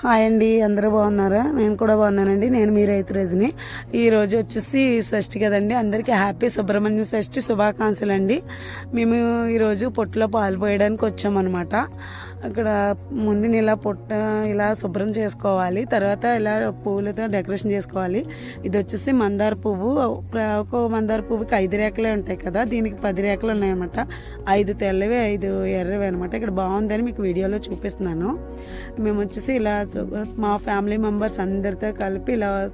Hi అండి అందరూ బాగున్నారా? నేను కూడా బాగున్నానండి నేను మీ రైతు రజని. ఈరోజు వచ్చేసి షష్ఠి కదండి అందరికీ హ్యాపీ సుబ్రహ్మణ్య షష్ఠి శుభాకాంక్షలు అండి మేము ఈరోజు పొట్టులో పాలు పోయడానికి వచ్చామన్నమాట. అక్కడ ముందు ఇలా పొట్ట ఇలా శుభ్రం చేసుకోవాలి. తర్వాత ఇలా పువ్వులతో డెకరేషన్ చేసుకోవాలి. ఇది వచ్చేసి మందార పువ్వు. ఒక మందార పువ్వుకి ఐదు రేఖలే ఉంటాయి కదా? దీనికి పది రేఖలు ఉన్నాయన్నమాట. ఐదు తెల్లవి ఐదు ఎర్రవి అనమాట ఇక్కడ బాగుందని మీకు వీడియోలో చూపిస్తున్నాను. మేము వచ్చేసి ఇలా మా ఫ్యామిలీ మెంబర్స్ అందరితో కలిపి ఇలా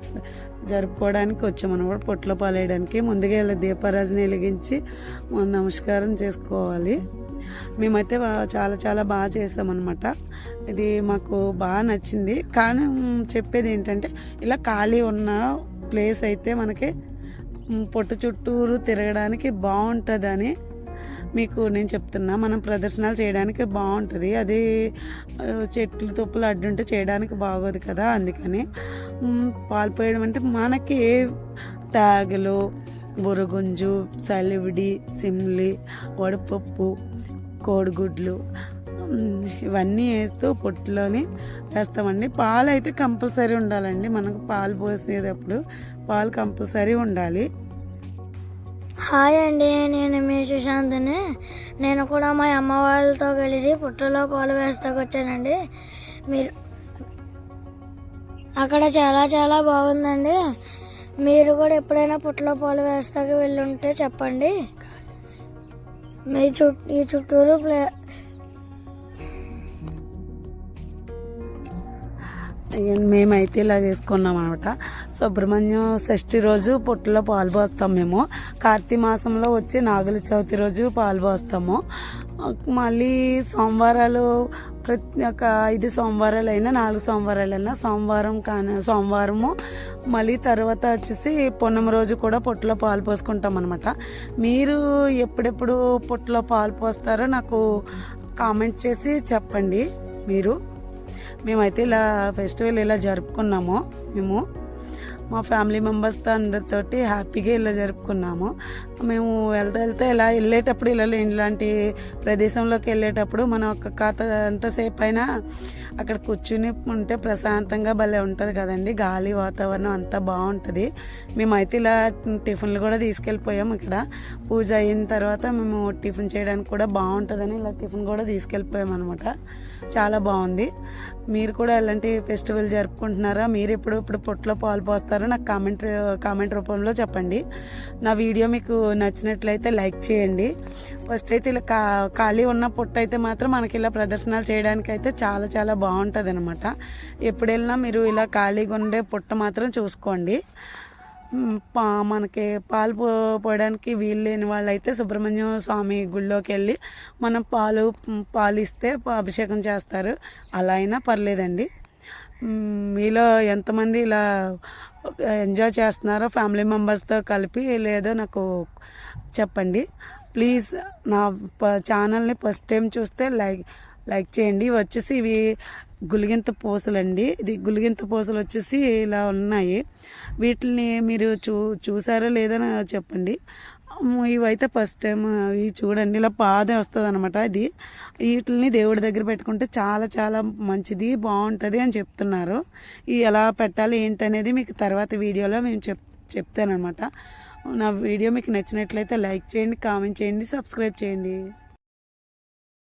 జరుపుకోవడానికి జరుపుకోవడానికి వచ్చామన్నమాట. పొట్లో పాలేయడానికి. ముందుగా ఇలా దీపారాజుని వెలిగించి నమస్కారం చేసుకోవాలి. మేమైతే చాలా చాలా బాగా చేసామన్నమాట. ఇది మాకు బాగా నచ్చింది. కానీ చెప్పేది ఏంటంటే ఇలా ఖాళీ ఉన్న ప్లేస్ అయితే మనకి పొట్టు చుట్టూరు తిరగడానికి బాగుంటుందని మీకు నేను చెప్తున్నా. మనం ప్రదర్శనలు చేయడానికి బాగుంటుంది. అది చెట్లు తుప్పులు అడ్డుంటే చేయడానికి బాగోదు కదా అందుకని. పాల్పోయడం అంటే మనకి తాగలు బురగుంజు సలివిడి సిమ్లి వడపప్పు కోడిగుడ్లు ఇవన్నీ వేస్తూ పొట్టులోని వేస్తామండి. పాలు అయితే కంపల్సరీ ఉండాలండి. మనకు పాలు పోసేటప్పుడు పాలు కంపల్సరీ ఉండాలి. హాయ్ అండి నేను మీ సుశాంత్ని. నేను కూడా మా అమ్మ వాళ్ళతో కలిసి పుట్టలో పాలు వేస్తాకు వచ్చానండి మీరు అక్కడ చాలా చాలా బాగుందండి. మీరు కూడా ఎప్పుడైనా పుట్టలో పాలు వేస్తాకు వెళ్ళుంటే చెప్పండి. మీ చుట్టూ ఈ చుట్టూరు ప్లే మేమైతే ఇలా చేసుకున్నాం అనమాట సుబ్రహ్మణ్యం షష్ఠి రోజు పొట్టులో పాలు పోస్తాం మేము. కార్తీక మాసంలో వచ్చి నాగుల చవితి రోజు పాలు పోస్తాము. మళ్ళీ సోమవారాలు ప్రతి ఒక ఐదు సోమవారాలు అయినా నాలుగు సోమవారాలు అయినా సోమవారం కానీ సోమవారము మళ్ళీ తర్వాత వచ్చేసి పొన్నమ రోజు కూడా పొట్టులో పాలు పోసుకుంటాం అనమాట మీరు ఎప్పుడెప్పుడు పొట్టులో పాలు పోస్తారో నాకు కామెంట్ చేసి చెప్పండి మీరు. మేమైతే ఇలా ఫెస్టివల్ ఇలా జరుపుకున్నాము మేము. మా ఫ్యామిలీ మెంబర్స్తో అందరితోటి హ్యాపీగా ఇలా జరుపుకున్నాము. మేము వెళ్తా వెళ్తే ఇలా వెళ్ళేటప్పుడు ఇలా ఇలాంటి ప్రదేశంలోకి వెళ్ళేటప్పుడు మనం ఒక కథ ఎంతసేపు అయినా అక్కడ కూర్చుని ఉంటే ప్రశాంతంగా భలే ఉంటుంది కదండి. గాలి వాతావరణం అంతా బాగుంటుంది. మేమైతే ఇలా టిఫిన్లు కూడా తీసుకెళ్ళిపోయాము ఇక్కడ. పూజ అయిన తర్వాత మేము టిఫిన్ చేయడానికి కూడా బాగుంటుందని ఇలా టిఫిన్ కూడా తీసుకెళ్ళిపోయాం అనమాట చాలా బాగుంది. మీరు కూడా ఇలాంటి ఫెస్టివల్ జరుపుకుంటున్నారా? మీరు ఇప్పుడు ఇప్పుడు పొట్లో పాలు పోస్తారు? నాకు కామెంట్ కామెంట్ రూపంలో చెప్పండి. నా వీడియో మీకు నచ్చినట్లయితే లైక్ చేయండి. ఫస్ట్ అయితే ఇలా కా ఖాళీ ఉన్న పొట్టు అయితే మాత్రం మనకి ఇలా ప్రదర్శనలు చేయడానికి అయితే చాలా చాలా బాగుంటుంది అనమాట ఎప్పుడు వెళ్ళినా మీరు ఇలా ఖాళీగా ఉండే పొట్ట మాత్రం చూసుకోండి. పా మనకి పాలు పో పోయడానికి వీలు లేని వాళ్ళైతే సుబ్రహ్మణ్యం స్వామి గుళ్ళోకి వెళ్ళి మనం పాలు పాలు ఇస్తే అభిషేకం చేస్తారు. అలా అయినా పర్లేదండి. మీలో ఎంతమంది ఇలా ఎంజాయ్ చేస్తున్నారో? ఫ్యామిలీ మెంబర్స్తో కలిపి లేదో నాకు చెప్పండి. ప్లీజ్ నా ప- ఛానల్ని ఫస్ట్ టైం చూస్తే లైక్ లైక్ చేయండి. వచ్చేసి ఇవి గులిగింత పూసలండి. ఇది గులిగింత పూసలు వచ్చేసి ఇలా ఉన్నాయి. వీటిని మీరు చూ చూసారో లేదో నాకు చెప్పండి. ఇవైతే ఫస్ట్ టైం ఇవి చూడండి. ఇలా పాదే వస్తుంది అనమాట అది వీటిని దేవుడి దగ్గర పెట్టుకుంటే చాలా చాలా మంచిది బాగుంటుంది అని చెప్తున్నారు. ఇవి ఎలా పెట్టాలి ఏంటనేది మీకు తర్వాత వీడియోలో మేము చెప్ చెప్తానమాట నా వీడియో మీకు నచ్చినట్లయితే లైక్ చేయండి కామెంట్ చేయండి సబ్స్క్రైబ్ చేయండి.